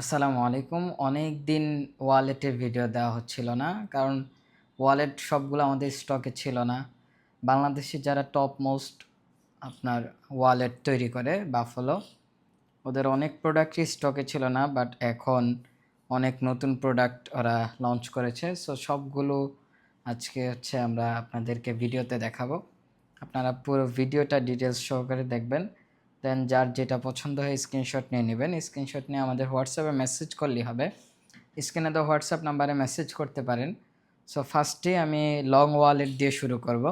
আসসালামু আলাইকুম। অনেক দিন ওয়ালেটের ভিডিও দেওয়া হচ্ছিল না, কারণ ওয়ালেট সবগুলো আমাদের স্টকে ছিল না। বাংলাদেশে যারা টপ মোস্ট আপনার ওয়ালেট তৈরি করে বাফলো ওদের অনেক প্রোডাক্টই স্টকে ছিল না বাট এখন অনেক নতুন প্রোডাক্ট ওরা লঞ্চ করেছে। সো সবগুলো আজকে হচ্ছে আমরা আপনাদেরকে ভিডিওতে দেখাবো। আপনারা পুরো ভিডিওটা ডিটেলস সহকারে দেখবেন। দেন যার যেটা পছন্দ হয় স্ক্রিনশট নিয়ে নেবেন। স্ক্রিনশট নিয়ে আমাদের হোয়াটসঅ্যাপে মেসেজ করলেই হবে। স্ক্রিনে তো হোয়াটসঅ্যাপ নাম্বারে মেসেজ করতে পারেন। সো ফার্স্টে আমি লং ওয়ালেট দিয়ে শুরু করব।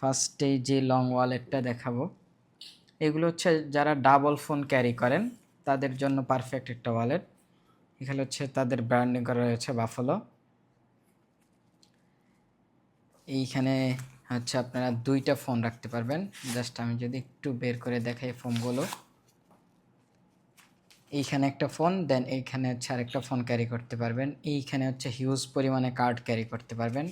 ফার্স্টে যে লং ওয়ালেটটা দেখাবো, এগুলো হচ্ছে যারা ডাবল ফোন ক্যারি করেন, তাদের জন্য পারফেক্ট একটা ওয়ালেট এখানে হচ্ছে তাদের ব্র্যান্ডিং করা রয়েছে বাফলো এইখানে হচ্ছে আপনারা দুইটা ফোন রাখতে পারবেন। জাস্ট আমি যদি একটু বের করে দেখাই ফোনগুলো এইখানে একটা ফোন দেন এইখানে হচ্ছে আরেকটা ফোন ক্যারি করতে পারবেন। এইখানে হচ্ছে হিউজ পরিমাণে কার্ড ক্যারি করতে পারবেন।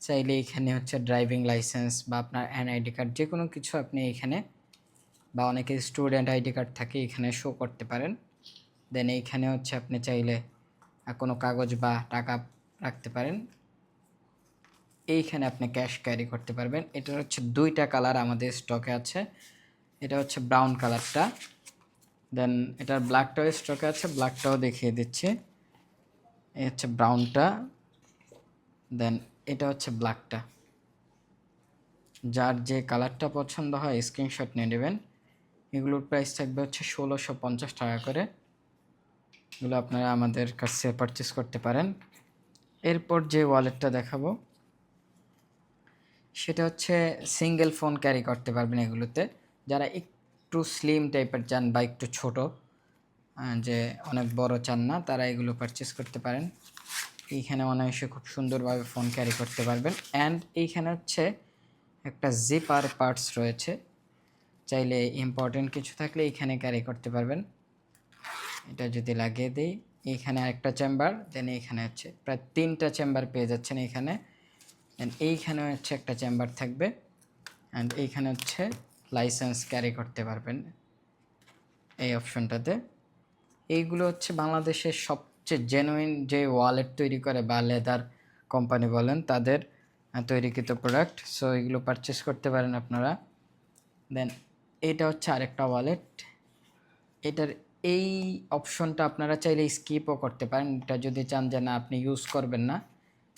চাইলে এইখানে হচ্ছে ড্রাইভিং লাইসেন্স বা আপনার এনআইডি কার্ড যে কোনো কিছু আপনি এইখানে বা অনেকে স্টুডেন্ট আইডি কার্ড থাকে এখানে শো করতে পারেন। দেন এইখানে হচ্ছে আপনি চাইলে কোনো কাগজ বা টাকা রাখতে পারেন। এইখানে আপনি ক্যাশ ক্যারি করতে পারবেন। এটার হচ্ছে দুইটা কালার আমাদের স্টকে আছে। এটা হচ্ছে ব্রাউন কালারটা। দেন এটার ব্ল্যাকটাও স্টকে আছে, ব্ল্যাকটাও দেখিয়ে দিচ্ছি। এই হচ্ছে ব্রাউনটা। দেন এটা হচ্ছে ব্ল্যাকটা। যার যে কালারটা পছন্দ হয়, স্ক্রিনশট নিয়ে নেবেন। এগুলোর প্রাইস থাকবে হচ্ছে ষোলোশো পঞ্চাশ টাকা করে। এগুলো আপনারা আমাদের কাছে পারচেস করতে পারেন। এরপর যে ওয়ালেটটা দেখাবো সেটা হচ্ছে সিঙ্গেল ফোন ক্যারি করতে পারবেন এগুলোতে। যারা একটু স্লিম টাইপের চান বা একটু ছোট যে অনেক বড় চান না, তারা এগুলো পারচেস করতে পারেন। এইখানে অনায়াসে খুব সুন্দরভাবে ফোন ক্যারি করতে পারবেন। অ্যান্ড এইখানে হচ্ছে একটা জিপার পার্টস রয়েছে। চাইলে ইম্পর্টেন্ট কিছু থাকলে এইখানে ক্যারি করতে পারবেন। এটা যদি লাগিয়ে দিই, এইখানে আরেকটা চেম্বার দেন এইখানে হচ্ছে প্রায় তিনটা চেম্বার পেয়ে যাচ্ছেন এইখানে। অ্যান্ড এইখানে হচ্ছে একটা চেম্বার থাকবে। অ্যান্ড এইখানে হচ্ছে লাইসেন্স ক্যারি করতে পারবেন এই অপশনটাতে এইগুলো হচ্ছে বাংলাদেশের সবচেয়ে জেনুইন যে ওয়ালেট তৈরি করে বা লেদার কোম্পানি বলেন, তাদের তৈরিকৃত প্রোডাক্ট সো এগুলো পারচেস করতে পারেন আপনারা। দেন এটা হচ্ছে আরেকটা ওয়ালেট এটার এই অপশনটা আপনারা চাইলে স্কিপও করতে পারেন। এটা যদি চান যে না, আপনি ইউজ করবেন না।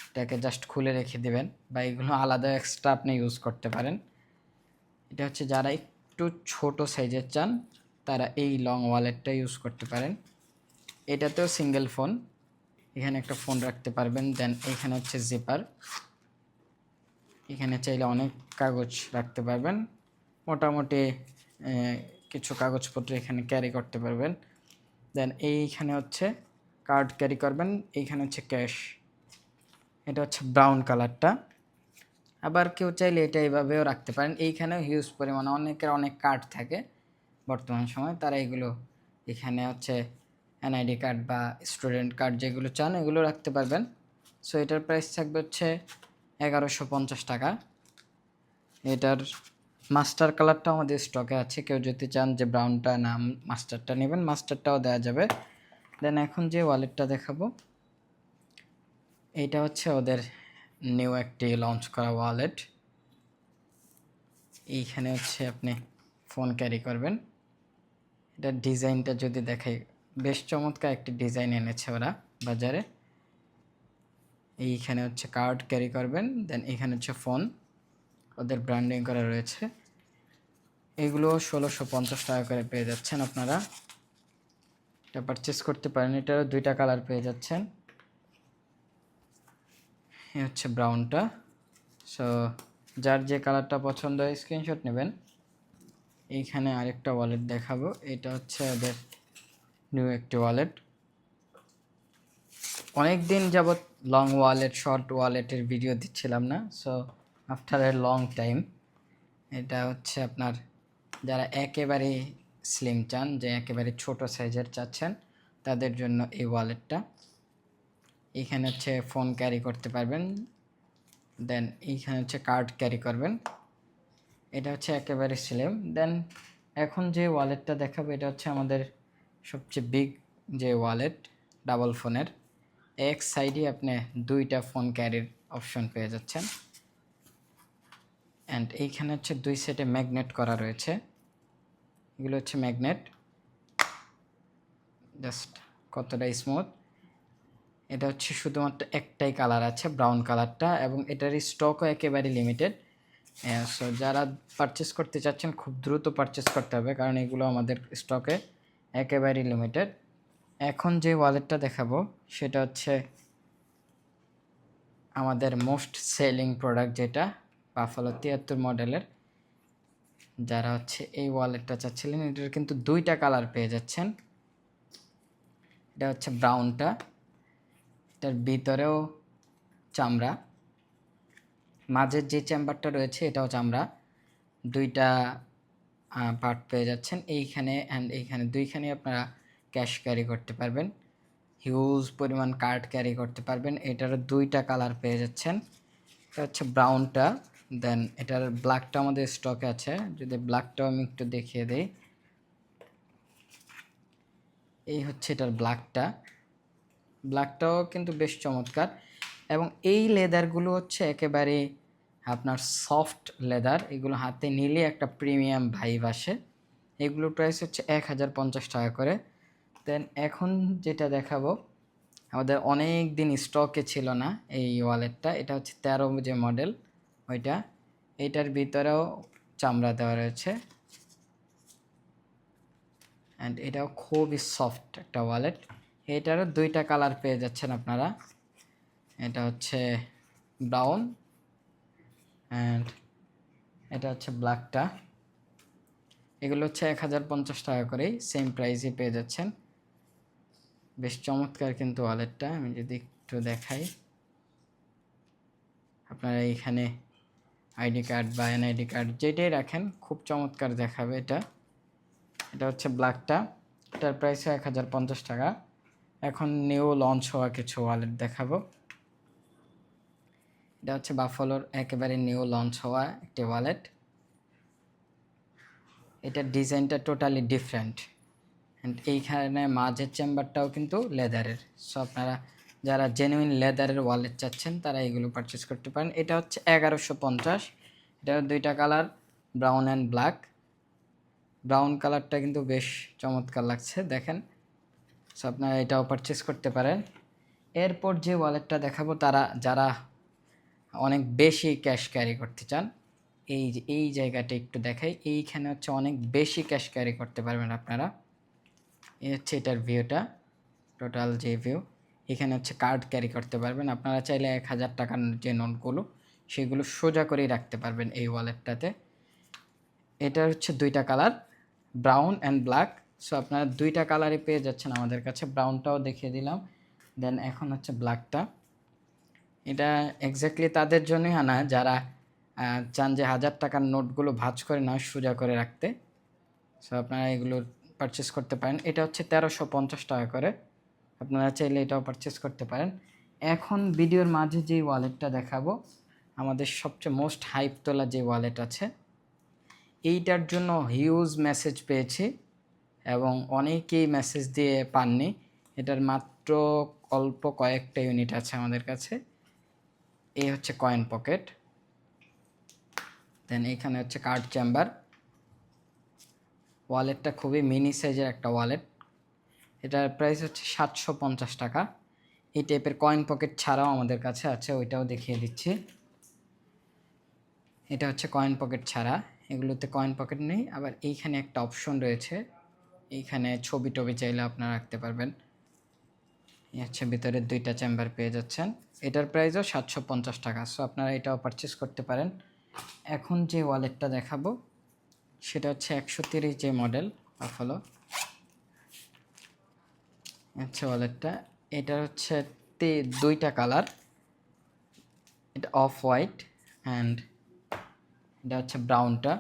এটাকে জাস্ট খুলে রেখে দেবেন বা এগুলো আলাদা এক্সট্রা আপনি ইউজ করতে পারেন। এটা হচ্ছে যারা একটু ছোট সাইজের চান, তারা এই লং ওয়ালেটটা ইউজ করতে পারেন। এটাতেও সিঙ্গেল ফোন এখানে একটা ফোন রাখতে পারবেন দেন এখানে হচ্ছে জিপার এখানে চাইলে অনেক কাগজ রাখতে পারবেন। মোটামুটি কিছু কাগজপত্র এখানে ক্যারি করতে পারবেন। দেন এইখানে হচ্ছে কার্ড ক্যারি করবেন, এইখানে হচ্ছে ক্যাশ এটা হচ্ছে ব্রাউন কালারটা আবার কেউ চাইলে এটা এইভাবেও রাখতে পারেন। এইখানেও হিউজ পরিমাণে অনেকের অনেক কার্ড থাকে বর্তমান সময়। তারা এগুলো এখানে হচ্ছে এনআইডি কার্ড বা স্টুডেন্ট কার্ড যেগুলো চান, এগুলো রাখতে পারবেন। সো এটার প্রাইস থাকবে হচ্ছে এগারোশো পঞ্চাশ টাকা। এটার মাস্টার কালারটা আমাদের স্টকে আছে। কেউ যদি চান যে ব্রাউনটা না মাস্টারটা নেবেন মাস্টারটাও দেওয়া যাবে। দেন এখন যে ওয়ালেটটা দেখাবো এইটা হচ্ছে ওদের নিউ একটি লঞ্চ করা ওয়ালেট এইখানে হচ্ছে আপনি ফোন ক্যারি করবেন। এটার ডিজাইনটা যদি দেখাই, বেশ চমৎকার একটি ডিজাইন এনেছে ওরা বাজারে। এইখানে হচ্ছে কার্ড ক্যারি করবেন দেন এখানে হচ্ছে ফোন ওদের ব্র্যান্ডিং করা রয়েছে। এগুলো ষোলোশো পঞ্চাশ টাকা করে পেয়ে যাচ্ছেন আপনারা। এটা পারচেস করতে পারেন, এটারও দুইটা কালার পেয়ে যাচ্ছেন। এ হচ্ছে ব্রাউনটা সো যার যে কালারটা পছন্দ হয় স্ক্রিনশট নেবেন। এইখানে আরেকটা ওয়ালেট দেখাবো। এটা হচ্ছে ওদের নিউ একটি ওয়ালেট অনেক দিন যাবৎ লং ওয়ালেট শর্ট ওয়ালেটের ভিডিও দিচ্ছিলাম না। So after a long time এটা হচ্ছে আপনার যারা একেবারে স্লিম চান, যে একেবারে ছোট সাইজের চাচ্ছেন, তাদের জন্য এই ওয়ালেটটা এখানে হচ্ছে ফোন ক্যারি করতে পারবেন। দেন এইখানে হচ্ছে কার্ড ক্যারি করবেন। এটা হচ্ছে একেবারে স্লিম দেন এখন যে ওয়ালেটটা দেখাবো, এটা হচ্ছে আমাদের সবচেয়ে বিগ যে ওয়ালেট ডাবল ফোনের এক সাইডে আপনি দুইটা ফোন ক্যারির অপশন পেয়ে যাচ্ছেন। অ্যান্ড এইখানে হচ্ছে দুই সেটে ম্যাগনেট করা রয়েছে। এগুলো হচ্ছে ম্যাগনেট জাস্ট কতটা স্মুথ এটা হচ্ছে শুধুমাত্র একটাই কালার আছে ব্রাউন কালারটা এবং এটার স্টকও একেবারে লিমিটেড সো যারা পারচেস করতে চাচ্ছেন, খুব দ্রুত পারচেস করতে হবে, কারণ এগুলো আমাদের স্টকে একেবারে লিমিটেড এখন যে ওয়ালেটটা দেখাবো, সেটা হচ্ছে আমাদের মোস্ট সেলিং প্রোডাক্ট যেটা বাফালো তিয়াত্তর মডেলের যারা হচ্ছে এই ওয়ালেটটা চাচ্ছিলেন, এটার কিন্তু দুইটা কালার পেয়ে যাচ্ছেন। এটা হচ্ছে ব্রাউনটা এটার ভিতরেও চামড়া। মাঝের যে চেম্বারটা রয়েছে, এটাও চামড়া। দুইটা পার্ট পেয়ে যাচ্ছেন। এইখানে অ্যান্ড এইখানে দুইখানে আপনারা ক্যাশ ক্যারি করতে পারবেন। হিউজ পরিমাণ কার্ড ক্যারি করতে পারবেন। এটার দুইটা কালার পেয়ে যাচ্ছেন। এটা হচ্ছে ব্রাউনটা দেন এটার ব্ল্যাকটা আমাদের স্টকে আছে। যদি ব্ল্যাকটাও আমি একটু দেখিয়ে দিই। এই হচ্ছে এটার ব্ল্যাকটা ব্ল্যাকটাও কিন্তু বেশ চমৎকার। এবং এই লেদারগুলো হচ্ছে একেবারে আপনার সফট লেদার। এগুলো হাতে নিলে একটা প্রিমিয়াম ভাইব আসে। এগুলোর প্রাইস হচ্ছে এক হাজার পঞ্চাশ টাকা করে। দেন এখন যেটা দেখাবো, আমাদের অনেক দিন স্টকে ছিল না এই ওয়ালেটটা এটা হচ্ছে তেরো যে মডেল ওইটা। এটার ভিতরেও চামড়া দেওয়া রয়েছে। অ্যান্ড এটাও খুবই সফট একটা ওয়ালেট এটারও দুইটা কালার পেয়ে যাচ্ছেন আপনারা। এটা হচ্ছে ব্রাউন অ্যান্ড এটা হচ্ছে ব্ল্যাকটা। এগুলো হচ্ছে এক হাজার পঞ্চাশ টাকা করেই সেম প্রাইসে পেয়ে যাচ্ছেন। বেশ চমৎকার কিন্তু ওয়ালেটটা, আমি যদি একটু দেখাই। আপনারা এইখানে আইডি কার্ড বা এনআইডি কার্ড যেটাই রাখেন, খুব চমৎকার দেখাবে এটা। এটা হচ্ছে ব্ল্যাকটা, এটার প্রাইস এক হাজার পঞ্চাশ টাকা। এখন নিউ লঞ্চ হওয়া কিছু ওয়ালেট দেখাবো। এটা হচ্ছে বাফলোর একেবারে নিউ লঞ্চ হওয়া একটি ওয়ালেট এটার ডিজাইনটা টোটালি ডিফারেন্ট অ্যান্ড এইখানে মাঝের চেম্বারটাও কিন্তু লেদারের সো আপনারা যারা জেনুইন লেদারের ওয়ালেট চাচ্ছেন, তারা এগুলো পারচেস করতে পারেন। এটা হচ্ছে এগারোশো পঞ্চাশ। এটা দুইটা colour brown and black brown কালারটা কিন্তু বেশ চমৎকার লাগছে, দেখেন। সো আপনারা এটাও পারচেস করতে পারেন। এরপর যে ওয়ালেটটা দেখাবো, তারা, যারা অনেক বেশি ক্যাশ ক্যারি করতে চান, এই এই জায়গাটা একটু দেখাই। এইখানে হচ্ছে অনেক বেশি ক্যাশ ক্যারি করতে পারবেন আপনারা। এই হচ্ছে এটার ভিউটা টোটাল যে ভিউ এখানে হচ্ছে কার্ড ক্যারি করতে পারবেন। আপনারা চাইলে এক হাজার টাকার যে নোটগুলো, সেগুলো সোজা করেই রাখতে পারবেন এই ওয়ালেটটাতে এটার হচ্ছে দুইটা colour brown and black so আপনারা দুইটা কালারই পেয়ে যাচ্ছেন আমাদের কাছে। ব্রাউনটাও দেখিয়ে দিলাম। দেন এখন হচ্ছে ব্ল্যাকটা এটা এক্স্যাক্টলি তাদের জন্যই আনা, যারা চান যে হাজার টাকার নোটগুলো ভাজ করে না সোজা করে রাখতে। সো আপনারা এগুলো পারচেস করতে পারেন। এটা হচ্ছে তেরোশো পঞ্চাশ টাকা করে। আপনারা চাইলে এটাও পারচেস করতে পারেন। এখন ভিডিওর মাঝে যে ওয়ালেটটা দেখাবো, আমাদের সবচেয়ে মোস্ট হাইপ তোলা যে ওয়ালেট আছে, এইটার জন্য হিউজ মেসেজ পেয়েছি। এবং অনেকেই মেসেজ দিয়ে পাননি। এটার মাত্র অল্প কয়েকটা ইউনিট আছে আমাদের কাছে। এই হচ্ছে কয়েন পকেট দেন এখানে হচ্ছে কার্ড চেম্বার ওয়ালেটটা খুবই মিনি সাইজের একটা ওয়ালেট এটার প্রাইস হচ্ছে সাতশো পঞ্চাশ টাকা। এই টাইপের কয়েন পকেট ছাড়াও আমাদের কাছে আছে, ওইটাও দেখিয়ে দিচ্ছি। এটা হচ্ছে কয়েন পকেট ছাড়া। এগুলোতে কয়েন পকেট নেই। আবার এইখানে একটা অপশন রয়েছে। এইখানে ছবি টবি চাইলে আপনারা রাখতে পারবেন। হচ্ছে ভিতরে দুইটা চেম্বার পেয়ে যাচ্ছেন। এটার প্রাইসও সাতশো পঞ্চাশ টাকা। সো আপনারা এটাও পারচেস করতে পারেন। এখন যে ওয়ালেটটা দেখাবো, সেটা হচ্ছে একশো তিরিশ যে মডেল বাফালো আচ্ছা ওয়ালেটটা এটা হচ্ছে তে- দুইটা কালার এটা অফ হোয়াইট অ্যান্ড এটা হচ্ছে ব্রাউনটা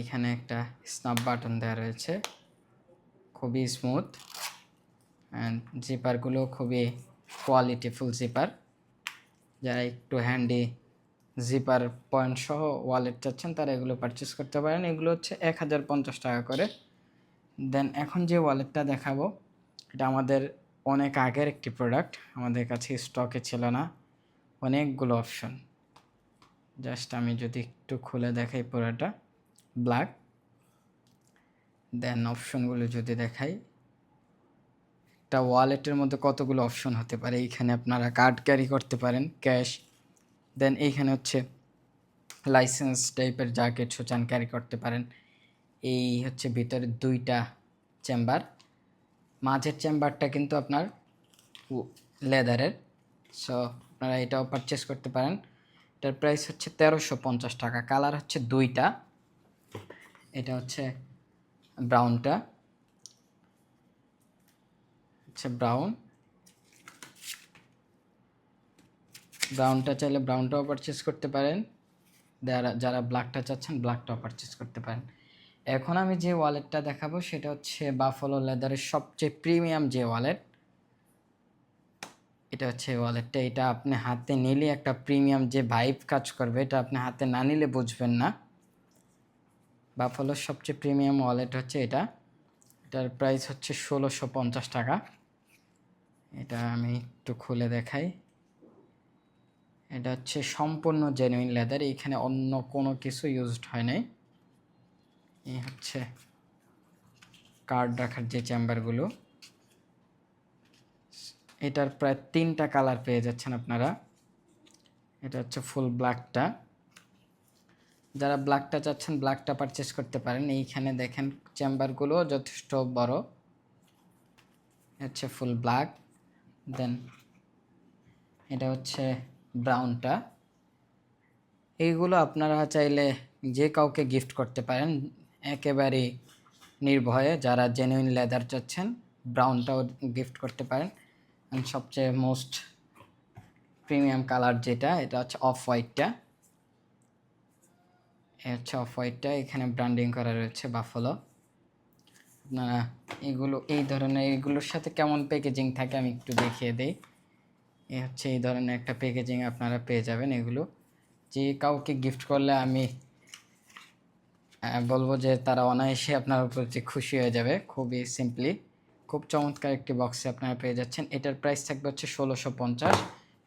এখানে একটা স্ন্যাপ বাটন দেওয়া রয়েছে। খুবই স্মুথ অ্যান্ড জিপারগুলো খুবই কোয়ালিটিফুল জিপার যারা একটু হ্যান্ডি জিপার পয়েন্ট সহ ওয়ালেট চাচ্ছেন, তারা এগুলো পারচেস করতে পারেন। এগুলো হচ্ছে এক হাজার পঞ্চাশ টাকা করে। দেন এখন যে ওয়ালেটটা দেখাবো, এটা আমাদের অনেক আগের একটি প্রোডাক্ট আমাদের কাছে স্টকে ছিল না। অনেকগুলো অপশন জাস্ট আমি যদি একটু খুলে দেখাই পুরোটা। ব্ল্যাক দেন অপশনগুলো যদি দেখাই, একটা ওয়ালেটের মধ্যে কতগুলো অপশন হতে পারে? এইখানে আপনারা কার্ড ক্যারি করতে পারেন ক্যাশ দেন এইখানে হচ্ছে লাইসেন্স টাইপের যা কিছু ক্যারি করতে পারেন। এই হচ্ছে ভিতরে দুইটা চেম্বার মাঝের চেম্বারটা কিন্তু আপনার লেদারের সো আপনারা এটাও পারচেস করতে পারেন। এটার প্রাইস হচ্ছে তেরোশো পঞ্চাশ টাকা। কালার হচ্ছে দুইটা। এটা হচ্ছে ব্রাউনটা হচ্ছে ব্রাউন ব্রাউনটা চাইলে ব্রাউনটাও পারচেস করতে পারেন। যারা যারা ব্ল্যাকটা চাচ্ছেন ব্ল্যাকটাও পারচেস করতে পারেন। এখন আমি যে ওয়ালেটটা দেখাবো, সেটা হচ্ছে বাফলো লেদারের সবচেয়ে প্রিমিয়াম যে ওয়ালেট এটা হচ্ছে ওয়ালেটটা এটা আপনি হাতে নিলে একটা প্রিমিয়াম যে ভাইব কাজ করবে, এটা আপনি হাতে না নিলে বুঝবেন না। বাফলোর সবচেয়ে প্রিমিয়াম ওয়ালেট হচ্ছে এটা। এটার প্রাইস হচ্ছে ষোলোশো পঞ্চাশ টাকা। এটা আমি একটু খুলে দেখাই। এটা হচ্ছে সম্পূর্ণ জেনুইন লেদার এখানে অন্য কোনো কিছু ইউজড হয় নাই। এই হচ্ছে কার্ড রাখার যে চেম্বারগুলো এটার প্রায় তিনটা কালার পেয়ে যাচ্ছেন আপনারা। এটা হচ্ছে ফুল ব্ল্যাকটা যারা ব্ল্যাকটা চাচ্ছেন ব্ল্যাকটা পারচেস করতে পারেন। এইখানে দেখেন চেম্বারগুলো যথেষ্ট বড়। হচ্ছে ফুল ব্ল্যাক দেন এটা হচ্ছে ব্রাউনটা এইগুলো আপনারা চাইলে যে কাউকে গিফট করতে পারেন, একেবারে নির্ভয়ে যারা জেনুইন লেদার চাচ্ছেন ব্রাউনটাও গিফট করতে পারেন। সবচেয়ে মোস্ট প্রিমিয়াম কালার যেটা, এটা হচ্ছে অফ হোয়াইটটা হচ্ছে অফ হোয়াইটটা এখানে ব্র্যান্ডিং করা রয়েছে বাফলো আপনারা এগুলো, এই ধরনের এগুলোর সাথে কেমন প্যাকেজিং থাকে আমি একটু দেখিয়ে দিই। এ হচ্ছে এই ধরনের একটা প্যাকেজিং আপনারা পেয়ে যাবেন এগুলো। যে কাউকে গিফট করলে আমি বলব যে তারা অনায়াসে আপনার উপর যে খুশি হয়ে যাবে, খুবই সিম্পলি খুব চমৎকার একটি বক্সে আপনারা পেয়ে যাচ্ছেন। এটার প্রাইস থাকবে হচ্ছে ষোলোশো পঞ্চাশ।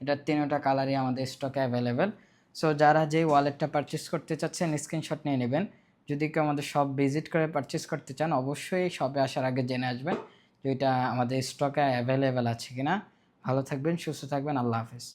এটার তিনটা কালারই আমাদের স্টকে অ্যাভেলেবেল সো যারা যেই ওয়ালেটটা পারচেস করতে চাচ্ছেন স্ক্রিনশট নিয়ে নেবেন। যদি কেউ আমাদের সব ভিজিট করে পারচেস করতে চান, অবশ্যই শপে আসার আগে জেনে আসবেন যে এটা আমাদের স্টকে অ্যাভেলেবেল আছে কিনা। ভালো থাকবেন, সুস্থ থাকবেন, আল্লাহ হাফেজ।